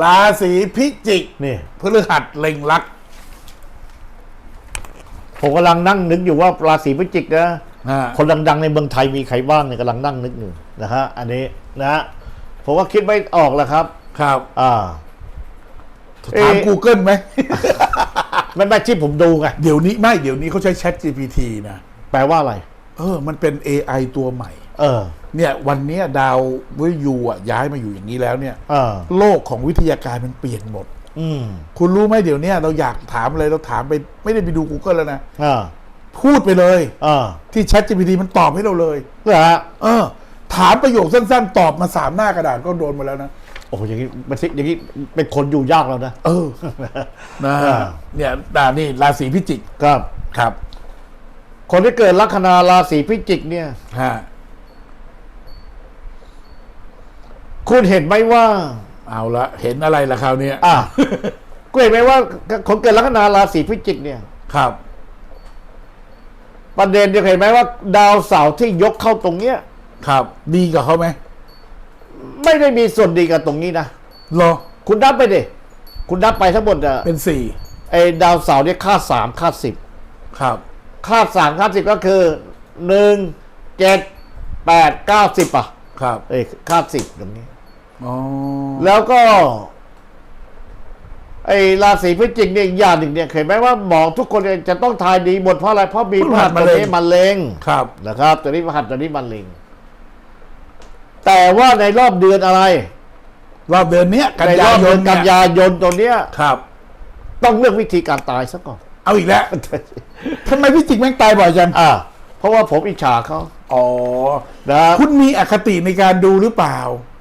ราศีพิจิกนี่พฤหัสเล็งลักษณ์ผมกำลังนั่งนึกอยู่ว่าราศีพิจิกนะอ่าคนดังๆในเมืองไทยมีใครบ้างเนี่ยกำลังนั่งนึกอยู่นะฮะอันนี้นะฮะผมก็คิดไม่ออกแล้วครับ ครับ อ่าเอ๊ะถาม Google ไหมมันไม่ที่ผมดูไงเดี๋ยวนี้ไม่เดี๋ยวนี้เขาใช้ Chat GPT นะ แปลว่าอะไร เออ มันเป็น AI ตัวใหม่ เออ เนี่ยวันเนี้ยดาววิยูอะย้ายมาอยู่อย่างนี้แล้วเนี่ยเออ โลกของวิทยาการมันเปลี่ยนหมด อืมคุณรู้ไหมเดี๋ยวเนี้ยเราอยากถามอะไรเราถามไปไม่ได้ไปดู Google แล้วนะอ่าพูดไปเลยอ่าที่ Chat GPT มันตอบให้เราเลย เหรอฮะเออ ถามประโยคสั้น ๆ ตอบมาสามหน้ากระดาษก็โดนมาแล้วนะ โอ้โหอย่างนี้มันสิอย่างนี้เป็นคนอยู่ยากแล้วนะ เออ นะอ่า เนี่ยดานี่ราศีพิจิก ครับ ครับ คนที่เกิดลัคนาราศีพิจิกเนี่ย ฮะ คุณเห็นไหมว่า เอาละเห็นอะไรล่ะคราวเนี้ยอะคุณเห็นไหมว่าคนเกิดลัคนาราศีพิจิกเนี่ย ครับ ประเด็นเดียวเห็นไหมว่า ดาวเสาร์ที่ยกเข้าตรงเนี้ย ครับ ดีกับเขาไหมไม่ได้มีส่วนดีกับตรงนี้นะเหรอ คุณนับไปดิคุณนับไปทั้งหมดอะเป็นสี่ไอ้ดาวเสาร์เนี่ยค่าสามค่าสิบครับ ค่าสามค่าสิบก็คือหนึ่งเจ็ดแปดเก้าสิบอะ ครับ เอ้ยค่าสิบตรงนี้อ๋อ แล้วก็ ไอ้ราศีพิจิกเนี่ยอีกอย่างหนึ่งเนี่ยเห็นไหมว่าหมอทุกคนเนี่ยจะต้องทายดีหมดเพราะอะไรเพราะมีพหัสตัวนี้มันเลงครับนะครับตัวนี้พหัสตัวนี้มันเลงแต่ว่าในรอบเดือนอะไร รอบเดือนเนี้ยกันในรยาอบยเดือนนกันเนี่ยยายนตัวเนี้ย ครับ ต้องเลือกวิธีการตายซะก่อน เอาอีกแล้วทำไมพิจิกแม่งตายบ่อยจังอ่า เพราะว่าผมอิจฉาเขาอ๋อ นะครับคุณมีอคติในการดูหรือเปล่าเอ่อ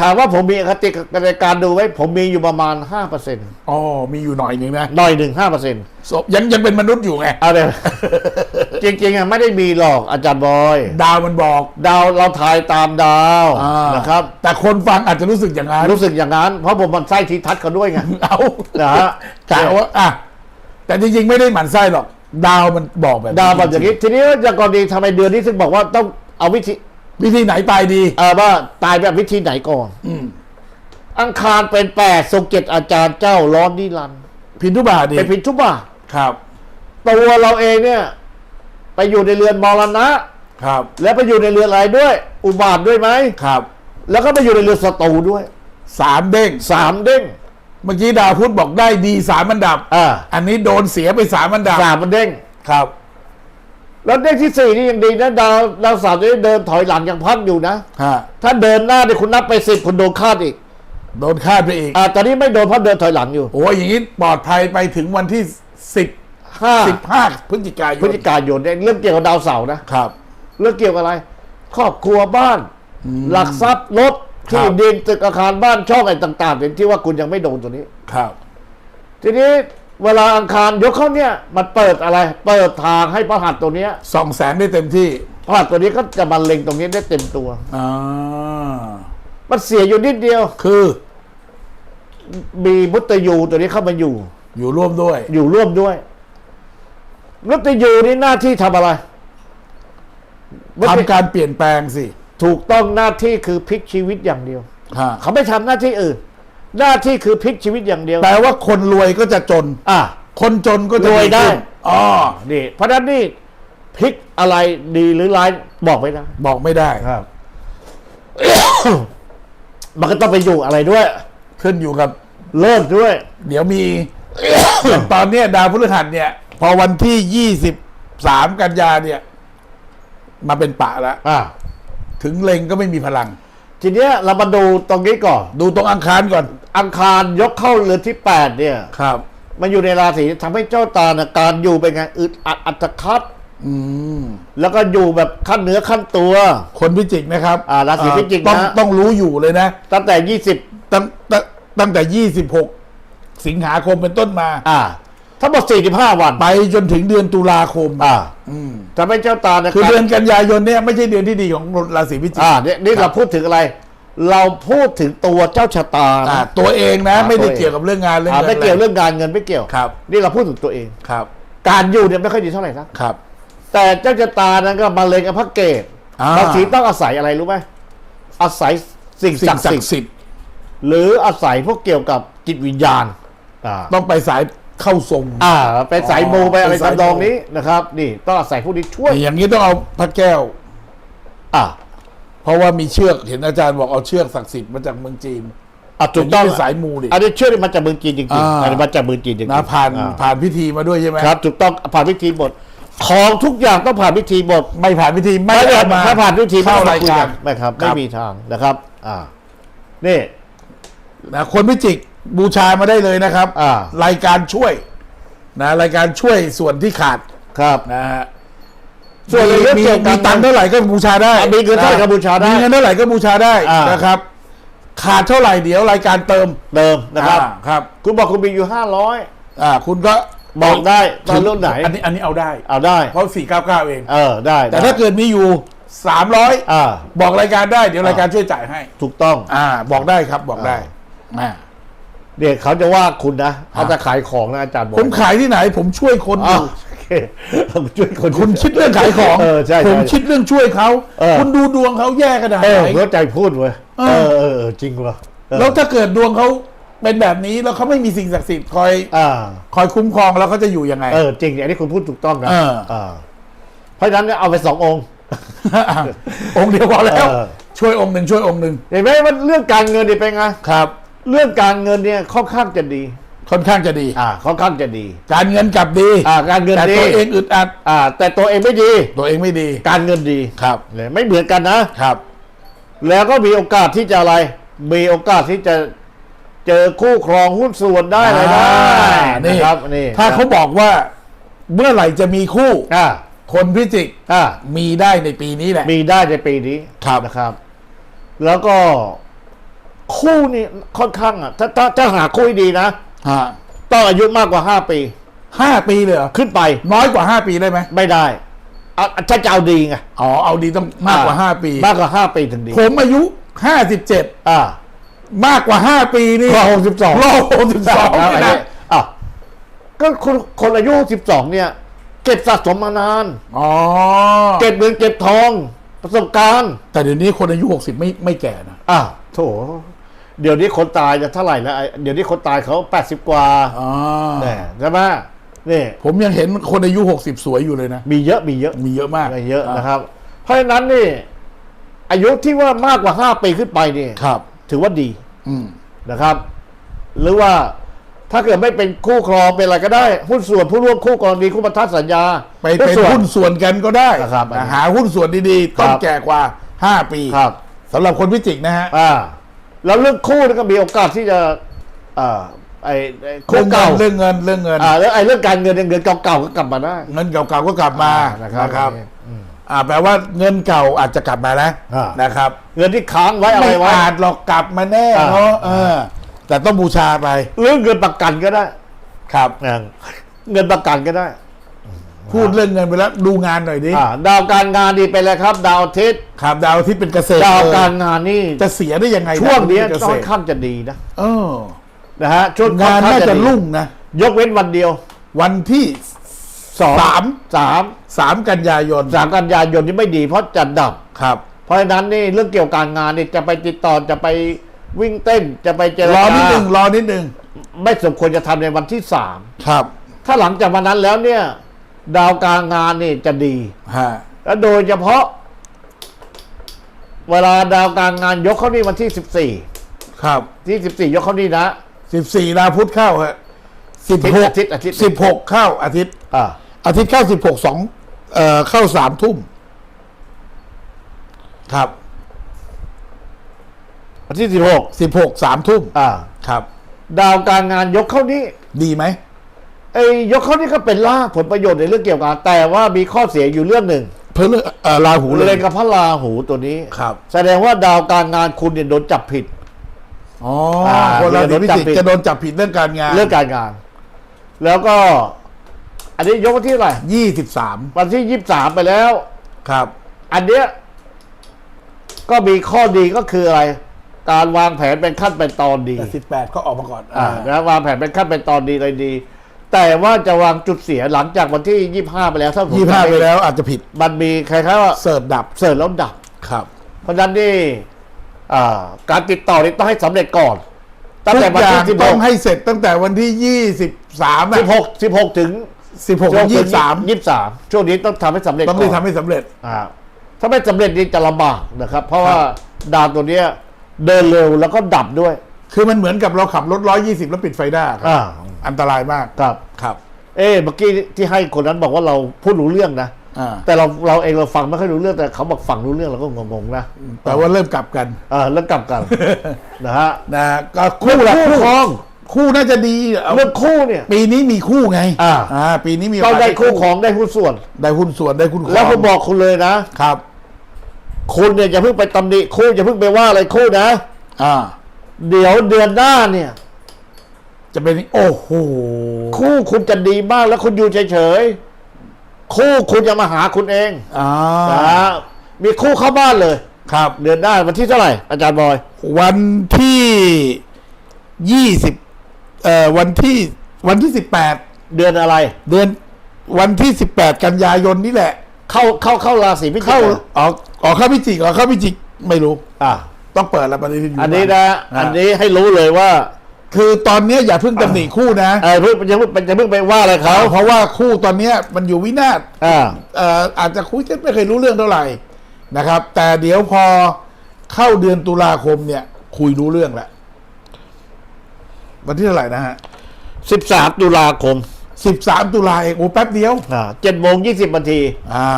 ถามว่าผมมีอคติในการดูไว้ ผมมีอยู่ประมาณห้าเปอร์เซ็นต์อ๋อ มีอยู่หน่อยหนึ่งนะหน่อยหนึ่งห้าเปอร์เซ็นต์ศพยังยังเป็นมนุษย์อยู่ไงเอาเดี๋ยวจริงๆอะไม่ได้มีหรอกอาจารย์บอย ดาวมันบอก ดาวเราทายตามดาวอ่านะครับ แต่คนฟังอาจจะรู้สึกอย่างนั้นรู้สึกอย่างนั้น เพราะผมมันไส้ทีทัศน์เขาด้วยไงเอานะฮะกะว่าอะแต่จริงๆไม่ได้หมั่นไส้หรอก ดาวมันบอกแบบดาวแบบอย่างนี้ทีนี้อย่างกรณีทำไมเดือนนี้ถึงบอกว่าต้องเอาวิธี วิธีไหนตายดี เออว่าตายแบบวิธีไหนก่อนอืมอังคารเป็นแปดทรงเกียรติอาจารย์เจ้าร้อนนิรันดร์พินทุบาทดีเป็นพินทุบาทครับ ตัวเราเองเนี่ย ไปอยู่ในเรือนมรณะ ครับ แล้วไปอยู่ในเรือนอะไรด้วย อุบาทด้วยไหมครับ แล้วก็ไปอยู่ในเรือนศัตรูด้วยสามเด้งสามเด้งเมื่อกี้ดาวพุธบอกได้ดีสามอันดับอ่าอันนี้โดนเสียไปสามอันดับสามมันเด้งครับ แล้วเด้งที่สี่นี่ยังดีนะดาวดาวเสาวจะเดินถอยหลังยังพักอยู่นะ ฮะถ้าเดินหน้าเนี่ยคุณนับไปสิบคุณโดนคาดอีกโดนคาดไปอีก อ่าตอนนี้ไม่โดนเพราะเดินถอยหลังอยู่โอ้ยอย่างนี้ปลอดภัยไปถึงวันที่สิบห้าสิบห้าพฤศจิกายนพฤศจิกายนเนี่ยเรื่องเกี่ยวกับดาวเสาร์นะครับ เรื่องเกี่ยวกับอะไร ครอบครัวบ้าน หลักทรัพย์รถครัที่บดินตึกอาคารบ้านช่องอะไรต่างๆเนี่ยที่ว่าคุณยังไม่โดนตัวนี้ ครับ ทีนี้ เวลาอังคารยกเข้าเนี่ย มันเปิดอะไร เปิดทางให้พระหัตถ์ตัวเนี้ยส่องแสงได้เต็มที่พระหัตถ์ตัวนี้ก็จะมาเล็งตรงนี้ได้เต็มตัว อ่ามันเสียอยู่นิดเดียว คือมีมุตยูตัวนี้เข้ามาอยู่ อยู่ร่วมด้วย อยู่ร่วมด้วย มุตยูนี่หน้าที่ทำอะไรมุตทำการเปลี่ยนแปลงสิ ถูกต้องหน้าที่คือพลิกชีวิตอย่างเดียว ฮะ เขาไม่ทำหน้าที่อื่น หน้าที่คือพลิกชีวิตอย่างเดียวแปลว่าคนรวยก็จะจน อะ คนจนก็จะรวยได้ ขึ้นอ๋อนี่เพราะฉะนั้นนี่พลิกอะไรดีหรือร้ายบอกไม่ได้บอกไม่ได้ครับ มันก็ต้องไปอยู่อะไรด้วย ขึ้นอยู่กับ เลิกด้วย เดี๋ยวมีอย่างตอนเนี้ยดาวพฤหัสเนี่ย พอวันที่ยี่สิบสามกันยาเนี่ย มาเป็นปะแล้วอะ ถึงเล็งก็ไม่มีพลัง ทีเนี้ยเรามาดูตรงนี้ก่อน ดูตรงอังคารก่อน อังคารยกเข้าเรือนที่แปดเนี่ย ครับ มันอยู่ในราศีทำให้เจ้าตานะการอยู่เป็นไงอึดอัดอัตคัดอืม แล้วก็อยู่แบบขั้นเนื้อขั้นตัว คนพิจิกนะครับอ่าราศีพิจิกนะ ต้องต้องรู้อยู่เลยนะ ตั้งแต่ยี่สิบตั้งตั้งตั้งแต่ยี่สิบหกสิงหาคมเป็นต้นมา อ่า ทั้งหมดสี่สิบห้าวันไปจนถึงเดือนตุลาคมอ่าอืมทำให้เจ้าตานะคือเดือนกันยายนเนี่ยไม่ใช่เดือนที่ดีของราศีพิจิกอ่าเนี่ยนี่เราพูดถึงอะไร เราพูดถึงตัวเจ้าชะตาอ่านะตัวเองนะอ่าไม่ได้ตัวเองเกี่ยวกับเรื่องงานเรื่องอ่างินไม่เกี่ยวะรเรื่องการเงินไม่เกี่ยวครับนี่เราพูดถึงตัวเอง ครับการอยู่เนี่ยไม่ค่อยดีเท่าไหร่นะ ครับ แต่เจ้าชะตานั้นก็มาเลยกับพระเกศอ่าบางทีต้องอาศัยอะไรรู้ไหมอาศัยสิ่งสิ่ศังกดิ์ศัสิกทธิ์ดิ์สิทธิ์หรืออาศัยพวกเกี่ยวกับจิตวิญญาณอ่าต้องไปสาย เข้าทรงอ่าไปสายมูไปอะไรเป็นสายมูทำนองนี้นะครับ นี่ต้องอาศัยพวกนี้ช่วย อย่างนี้ต้องเอาพระแก้ว อ่าเพราะว่ามีเชือกเห็นอาจารย์บอกเอาเชือกศักดิ์สิทธิ์มาจากเมืองจีนอะถูกต้องย่างนี้เป็นสายมูดิอันนี้เชื่อได้มาจากเมืองจีนจริงอ่าๆอันนี้มาจากเมืองจีนจริงๆนะผ่านอ่ผ่านพิธีมาด้วยใช่ไหมครับ ถูกต้องผ่านพิธีหมดของทุกอย่างต้องผ่านพิธีหมดไม่ผ่านพิธีไม่ไม่ได้เอามาถ้าผ่านพิธีเข้าไม่รายคุการไม่ครับครัไม่บมีทางนะครับ อ่านี่นะคนพิจิก บูชามาได้เลยนะครับอ่ารายการช่วยนะรายการช่วยส่วนที่ขาดครับ นะฮะส่วนในเรื่องมีเกี่ยวกับมีตังค์เท่าไหร่ก็บูชาได้อะมีเงินเท่าไหร่ก็บูชาได้มีเงินเท่าไหร่ก็บูชาได้อ่าน นะครับ ขาดเท่าไหร่เดี๋ยวรายการเติมเดิมนะครับ อ่าครับคุณบอกคุณมีอยู่ห้าร้อยอ่าคุณก็บอกได้ตอนรุ่นไหนอันนี้อันนี้เอาได้ เอาได้ เพราะสี่เก้าเก้าเอง เออได้แต่ได้ถ้าเกิดมีอยู่สามร้อยอ่าบอกรายการได้เดี๋ยวรายการช่วยจ่ายให้ ถูกต้อง อ่า บอกได้ครับบอกได้อ่า เด็กเขาจะว่าคุณนะเขาจะขายของนะอาจารย์บอกผมขายที่ไหน ผมช่วยคนออ้าวยู่โอเคผมช่วยคนคุณคิดเรื่องขายของเออใช่ผมใช่คิดเรื่องช่วยเขาเออคุณดูดวงเขาแย่ขนาดเอไหอนเข้าใจพูดเว้ยเอเอออเออเออจริงว่ะเออแล้วถ้าเกิดดวงเขาเป็นแบบนี้แล้วเขาไม่มีสิ่งศักดิ์สิทธิ์คอยอ่าคอยคุ้มครองแล้วเขาจะอยู่ยังไง เออจริงอันนี้คุณพูดถูกต้องนะเอออ่าเพราะฉะนั้นเนี่ยเอาไปสององค์ องค์เดียวพอแล้วเออช่วยองค์หนึ่งช่วยองค์หนึ่งเห็นไหมว่าเรื่องการเงินนี่เป็นไงครับ เรื่องการเงินเนี่ยค่อนข้างจะดี ค่อนข้างจะดี อ่าค่อนข้างจะดี การเงินกลับดีอ่าการเงินแต่ดีตัวเองอึดอัด อ่า แต่ตัวเองไม่ดี ตัวเองไม่ดีการเงินดีครับเนี่ยไม่เหมือนกันนะ ครับ แล้วก็มีโอกาสที่จะอะไร มีโอกาสที่จะเจอคู่ครองหุ้นส่วนได้อะไรได้อ่านี่นะครับนี่ถ้าเขาบอกว่า เมื่อไหร่จะมีคู่ อ่าคนพิจิกอ่ามีได้ในปีนี้แหละมีได้ในปีนี้ครับนะครับ แล้วก็ คู่นี่ค่อนข้างอะถ้าถ้าถ้าหาคู่ให้ดีนะฮะต้องอายุมากกว่าห้าปี ห้าปีเลยเหรอขึ้นไปน้อยกว่าห้าปีได้ไหมไม่ได้อะถ้าจะเอาดีไงอ๋อเอาดีต้องมากกว่าห้าปี มากกว่าห้าปีถึงดีผมอายุห้าสิบเจ็ดอ่ามากกว่าห้าปีนี่ก็หกสิบสองรอหกสิบสองแล้วนี่อันนะนี้อะก็คนคนอายุสิบสองเนี่ย เก็บสะสมมานาน อ๋อเก็บเงินเก็บทองประสบการณ์ แต่เดี๋ยวนี้คนอายุหกสิบไม่ไม่แก่นะอะโถ เดี๋ยวนี้คนตายจะเท่าไหร่แล้วไอ้เดี๋ยวนี้คนตายเขาแปดสิบกว่าอ๋อเนี่ยใช่ไหมนี่ผมยังเห็นคนอายุหกสิบสวยอยู่เลยนะ มีเยอะมีเยอะมีเยอะมากมีเยอะนะครับ เพราะฉะนั้นนี่ อายุที่ว่ามากกว่าห้าปีขึ้นไปนี่ครับ ถือว่าดีอืมนะครับ หรือว่าถ้าเกิดไม่เป็นคู่ครองเป็นอะไรก็ได้หุ้นส่วนผู้ร่วมคู่กรณีคู่บันทัดสัญญาไปเป็นส่ว หุ้นส่วนกันก็ได้นะครับนะหาหุ้นส่วนดีๆ ต้องครับแก่กว่าห้าปีครับ สำหรับคนพิจิกนะฮะ อ่า แล้วเรื่องคู่นี่ก็มีโอกาสที่จะอ่าไอ้ไอ้คู่เรื่องเงิเก่านเรื่องเงินเรื่องเงินอ่าแล้วไอ้เรื่องการเงินเนี่ยเงินเก่าๆก็กลับมาได้เงินเก่าๆก็กลับมานะนะคครัรับบอืม อ่าแปลว่าเงินเก่าอาจจะกลับมานะอ่าน นะครับเงินที่ค้างไว้อะไรไม่ไว้ อาจหรอกกลับมาแน่อ่า เนาะเออ แต่ต้องบูชาไปเรื่องเงินประกันก็ได้ครับอ่าเงินประกันก็ได้ พูดเรื่องเงินไปแล้วดูงานหน่อยดิอ่าดาวการงานดีไปเลยครับ ดาวอาทิตย์ครับดาวที่เป็นเกษตรดาวเออการงานนี่จะเสียได้ยังไงช่วงเนี้ยดาวที่เป็ค่อนเกษตรข้างจะดีนะเออนะฮะช่วงงานค่อข้น่าจะดีรุ่งนะยกเว้นวันเดียว วันที่สองสามสามสามกันยายนสามกันยายนนี่ไม่ดีเพราะจะดับครับ เพราะฉะนั้นนี่เรื่องเกี่ยวกับการงานนี่จะไปติดต่อจะไปวิ่งเต้นจะไปเจรรอจานิดหนึ่งรอนิดหนึ่งไม่สมควรจะทำในวันที่สามครับ ถ้าหลังจากวันนั้นแล้วเนี่ย ดาวการงานนี่จะดี ฮะและโดยเฉพาะ เวลาดาวการงานยกเข้านี่วันที่สิบสี่ครับที่สิบสี่ยกเข้านี่นะสิบสี่ดาวพุธเข้าฮะสิบหกอาทิตย์อาทิตย์สิบหกเข้าอาทิตย์ อ่าอาทิตย์เข้าสิบหกสองเอ่อเข้าสามทุ่มครับวันที่สิบหกสิบหกสามทุ่มอ่าครับ ดาวการงานยกเข้านี่ดีไหม ไอ้ยกเข้านี่ก็เป็นล่าผลประโยชน์ในเรื่องเกี่ยวกับแต่ว่ามีข้อเสียอยู่เรื่องหนึ่งเพื่อเอ่อราหูเลยเล็งกับพระราหูตัวนี้ ครับ แสดงว่าดาวการงานคุณเนี่ยโดนจับผิด อ๋ออ่าคนราศีพิจิกโดนจับผิด จะโดนจับผิดเรื่องการงานเรื่องการงาน แล้วก็ อันนี้ยกวันที่อะไรยี่สิบสามวันที่ยี่สิบสามไปแล้ว ครับ อันเนี้ยก็มีข้อดีก็คืออะไร การวางแผนเป็นขั้นเป็นตอนดีแต่สิบแปดก็ออกมาก่อนอ่าอ่านะวางแผนเป็นขั้นเป็นตอนดีเลยดี แต่ว่าจะวางจุดเสียหลังจากวันที่ยี่ห้าไปแล้วถ้าผมยี่ห้าจำม่ไปแล้วอาจจะผิดมันมีคล้ายๆว่าเสิร์ฟดับเสิร์ฟแล้วดับ ครับเพราะฉะนั้นนี่อ่าการติดต่อนี่ต้องให้สำเร็จก่อน ตั้งทุแต่กวันอย่าที่งสิบหต้อกงให้เสร็จตั้งแต่วันที่ยี่สิบสามสิบหกสิบหกถึงสิบหกถึงยี่สิบสามยี่สิบสามช่วงนี้ต้องทำให้สำเร็จต้องก่รีอบนทำให้สำเร็จ อ่าถ้าไม่สำเร็จนี่จะลำบากนะครับ เพราะว่าดาวตัวเนี้ยเดินเร็วแล้วก็ดับด้วย คือมันเหมือนกับเราขับรถร้อยยี่สิบแล้วปิดไฟหน้าครับ อ่า อันตรายมากครับ ครับ เอ๊ะเมื่อกี้ที่ให้คนนั้นบอกว่าเราพูดรู้เรื่องนะอ่าแต่เราเราเองเราฟังไม่ค่อยรู้เรื่องแต่เขาบอกฟังรู้เรื่องเราก็งงๆนะแต่ว่าเริ่มกลับกันอ่าแล้วกลับกันนะฮะนะก็คู่คู่ละคู่คู่ครองคู่น่าจะดีเอาเรื่องคู่เนี่ย ปีนี้มีคู่ไง อ่าปีนี้มีต้องได้โอกาสคู่ของได้หุ้นส่วน ได้หุ้นส่วนได้หุ้นครองแล้วผมบอกคุณเลยนะครับ คุณเนี่ยอย่าเพิ่งไปตำหนิคู่อย่าเพิ่งไปว่าอะไรคู่นะ อ่า เดี๋ยวเดือนหน้าเนี่ย จะเป็นโอ้โหคู่คุณจะดีมากแล้วคุณอยู่เฉยๆคู่คุณจะมาหาคุณเองอ่านะมีคู่เข้าบ้านเลย ครับ เดือนหน้าวันที่เท่าไหร่อาจารย์บอย วันที่ยี่สิบเอ่อวันที่วันที่สิบแปดเดือนอะไร เดือนวันที่สิบแปดกันยายนนี่แหละ เข้าเข้าเข้าราศีพิจิกเข้าเหรอออกออกเข้าพิจิกออกเข้าพิจิกไม่รู้ อะต้องเปิดแล้วปฏิทินยู่อันนี้บ้านะอันนี้ให้รู้เลยว่า คือตอนเนี้ยอย่าเพิ่งตำหนิคู่นะ เออเพิ่งจะเพิ่งจะเพิ่งไปว่าอะไรเขาเพราะว่าคู่ตอนเนี้ยมันอยู่วินาศอ่าเอ่ออาจจะคุยกันไม่เคยรู้เรื่องเท่าไหร่นะครับ แต่เดี๋ยวพอเข้าเดือนตุลาคมเนี่ย คุยรู้เรื่องแล้ววันที่เท่าไหร่นะฮะสิบสามตุลาคมสิบสามตุลาเองโอ้แป๊บเดียวอ่าเจ็ดโมงยี่สิบนาทีอ่า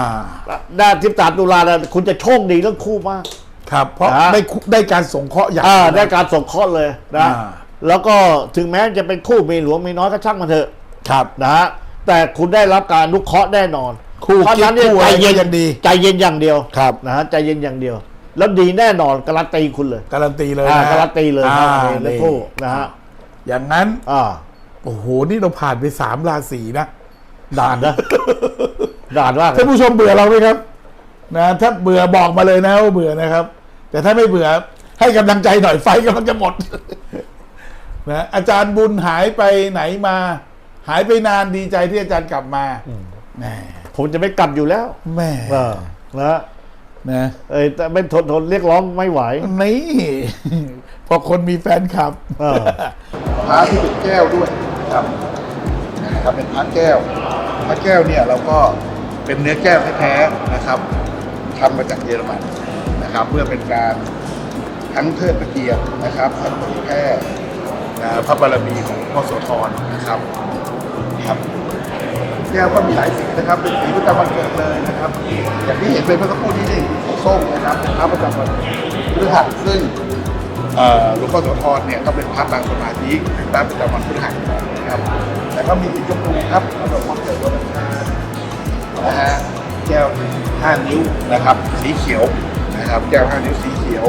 ด้านสิบสามตุลาเนี่ยคุณจะโชคดีเรื่องคู่มาก ครับ เพราะอ่า ได้คุได้การส่งเคราะห์อย่าง อ่าได้การส่งเคราะห์เลยนะ อ่า แล้วก็ถึงแม้จะเป็นคู่มีหลวงมีน้อยก็ช่างมันเถอะครับนะฮะแต่คุณได้รับการอนุเคราะห์แน่นอนคู่เพราะฉะนั้นเนี่ยคู่ใจอะไรเย็นก็ยังดีใจเย็นอย่างเดียวครับ นะฮะใจเย็นอย่างเดียว แล้วดีแน่นอนการันตีคุณเลยการันตีเลยอ่านะการันตีเลยอ่าครับเรื่องคู่นะฮะอย่างนั้น อ่า โอ้โห นี่เราผ่านไปสามราศีนะด่านนะ ด่านมากเลยท่านผู้ชมเบื่อเราไหมครับ นะ ถ้าเบื่อบอกมาเลยนะว่าเบื่อนะครับ แต่ถ้าไม่เบื่อให้กำลังใจหน่อยไฟกำลังจะหมด นะอาจารย์บุญหายไปไหนมา หายไปนานดีใจที่อาจารย์กลับมาแหมผมจะไม่กลับอยู่แล้วแหม่เออนะนะเอ้ยแต่ไม่ทนทนเรียกร้องไม่ไหวนี่พอคนมีแฟนคลับเออพระที่เป็นแก้วด้วยครับนะครับเป็นพระแก้วพระแก้วเนี่ยเราก็เป็นเนื้อแก้วแท้ๆนะครับทำมาจากเยอรมันนะครับ เพื่อเป็นการทั้งเทิดพระเกียรตินะครับทั้งเผยแพร่นะ พระบารมีของพ่อโสธรนะครับครับแก้วก็มีหลายสีนะครับ เป็นสีประจำวันเกิดเลยนะครับ อย่างที่เห็นเป็นเมื่อสักครู่นี้นี่สีส้มนะครับเป็นพระประจำวันพฤหัสซึ่งหลวงพ่อโสธรเนี่ยก็เป็นพระปางสมาธิเป็นพระประจำวันพฤหัสนะครับแต่ก็มีสีชมพูครับแล้วก็ความเกิดวันอังคานะฮะแก้วห้านิ้วนะครับ สีเขียวนะครับ แก้วห้านิ้วสีเขียว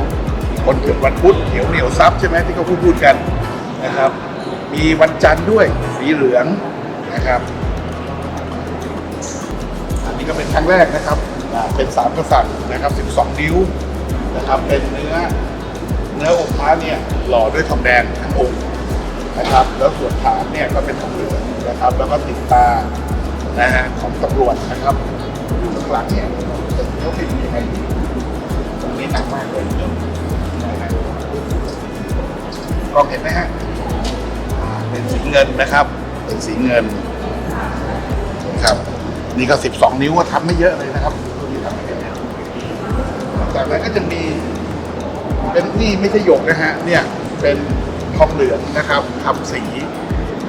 คนเกิดวันพุธเขียวเหนียวซับใช่ไหมที่เขาพูดพูดกัน นะครับ มีวันจันทร์ด้วยสีเหลืองนะครับ อันนี้ก็เป็นครั้งแรกนะครับอ่าเป็นสามกษัตริย์นะครับ 12 นิ้วนะครับ เป็นเนื้อเนื้อองค์พระเนี่ยหล่อด้วยทองแดงทั้งองค์นะครับ แล้วส่วนฐานเนี่ยก็เป็นทองเหลืองนะครับ แล้วก็ติดตานะฮะของตำรวจนะครับอยู่ข้างหลังเนี่ยเป็นเนื้อผิดยังไงตรงนี้หนักมากเลยนะฮะ กล้องเห็นไหมฮะ เป็นสีเงินนะครับ เป็นสีเงินครับนี่ก็12 นิ้วก็ทำไม่เยอะเลยนะครับตัวนี้ทำไม่เยอะจากนั้นก็จะมีเป็นนี่ไม่ใช่หยกนะฮะเนี่ยเป็นทองเหลืองนะครับทำสี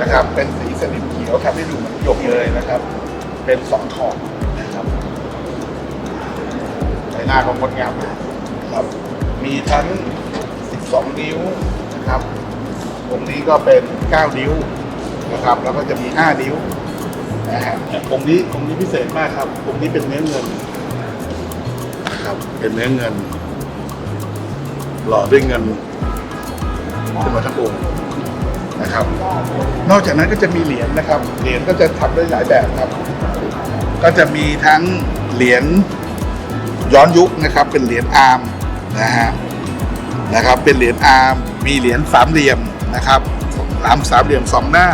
นะครับ เป็นสีสนิมเขียวทำให้ดูเหมือนหยกเลยนะครับ เป็นสองทองนะครับใบหน้าของงดงามมากครับ มีทั้ง 12 นิ้วนะครับ ตรงนี้ก็เป็น 9 นิ้วนะครับ แล้วก็จะมี 5 นิ้วนะฮะองค์นี้องค์นี้พิเศษมากครับองค์นี้เป็นเนื้อเงินนะครับเป็นเนื้อเงิน หล่อด้วยเงินขึ้นมาทั้งองค์นะครับ นอกจากนั้นก็จะมีเหรียญนะครับ เหรียญก็จะทำได้หลายแบบครับ ก็จะมีทั้งเหรียญย้อนยุคนะครับ เป็นเหรียญอาร์มนะฮะนะครับ เป็นเหรียญอาร์มมีเหรียญสามเหลี่ยม นะครับสามสามเหลี่ยมสองหน้า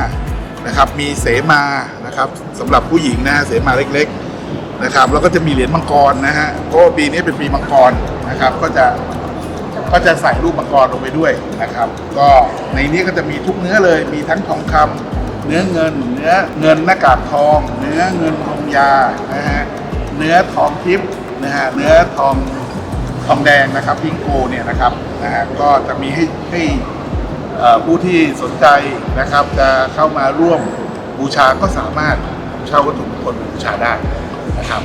นะครับ มีเสมานะครับสำหรับผู้หญิงนะฮะเสมาเล็กๆนะครับ แล้วก็จะมีเหรียญมังกรนะฮะเพราะว่าปีนี้เป็นปีมังกรนะครับ ก็จะก็จะใส่รูปมังกรลงไปด้วยนะครับ ก็ในนี้ก็จะมีทุกเนื้อเลย มีทั้งทองคำเนื้อเงิน เนื้อเงินหน้ากากทอง เนื้อเงินทองยานะฮะเนื้อทองทิพย์นะฮะเนื้อทองทองแดงนะครับพิงโกเนี่ยนะครับนะฮะก็จะมีให้ให้ ผู้ที่สนใจนะครับจะเข้ามาร่วมบูชาก็สามารถเช่าวัตถุมงคลบูชาได้นะครับ